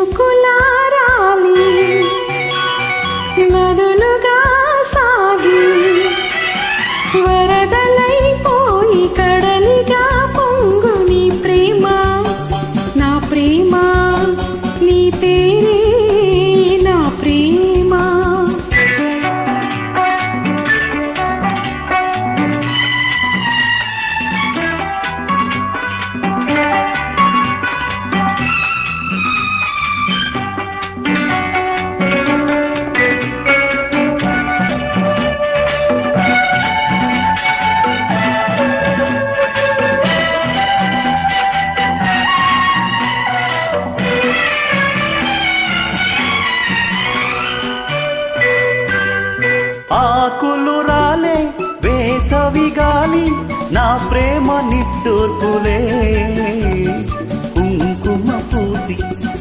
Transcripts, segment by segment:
చినుకులారాలి ఆకులు రాలే వేసవి గాలి నా ప్రేమ నిట్టూర్పులే. కుంకుమ పూసి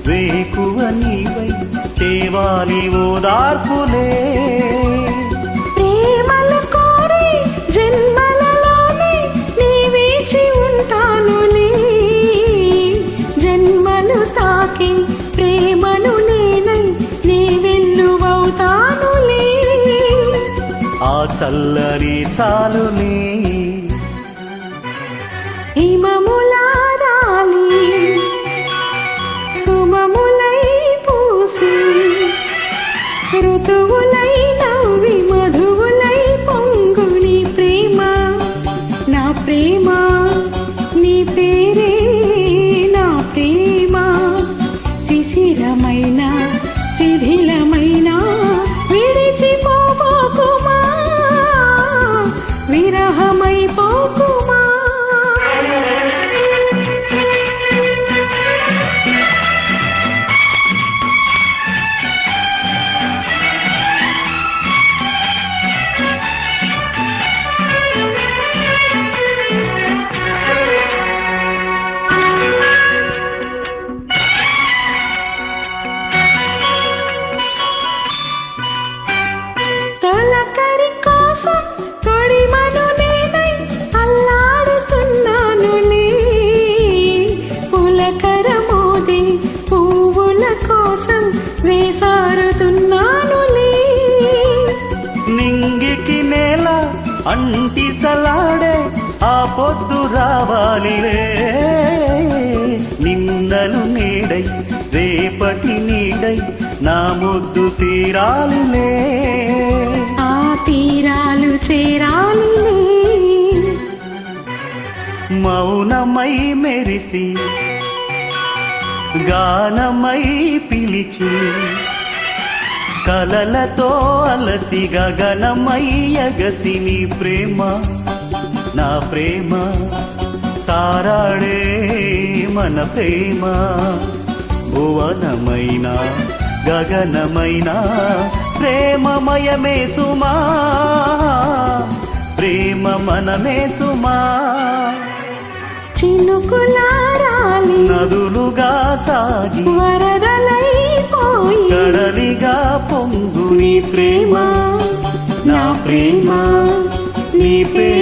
వేకువ నీవై తేవాలి ఓదార్పులే ప్రేమల కోరి జన్మలు తాకి చల్లని చాలునే. హిమములారాలి సుమములై పూసి ఋతువులై నవ్వి మధువులై పొంగుని ప్రేమ నా ప్రేమ నీ ప్రేమ. అంటిసలాడే ఆ పొద్దు రావాలిలే. నిన్నలు నీడై రేపటి నీడై నా ముద్దు తీరాలిలే. ఆ తీరాలు చేరాలిలే మౌనమై మెరిసి గానమై పిలిచి కలలతో అలసి గగనమై ఎగసి నీ ప్రేమ నా ప్రేమ తారాడే మన ప్రేమ. భువనమైన గగనమైన ప్రేమమయమే సుమా ప్రేమ మనమే సుమా చినుకులారాలి నదులుగా సాగి వరదలైపోయి కడలిగా పొంగు నీ ప్రేమ. నా ప్రేమ నీ ప్రేమ.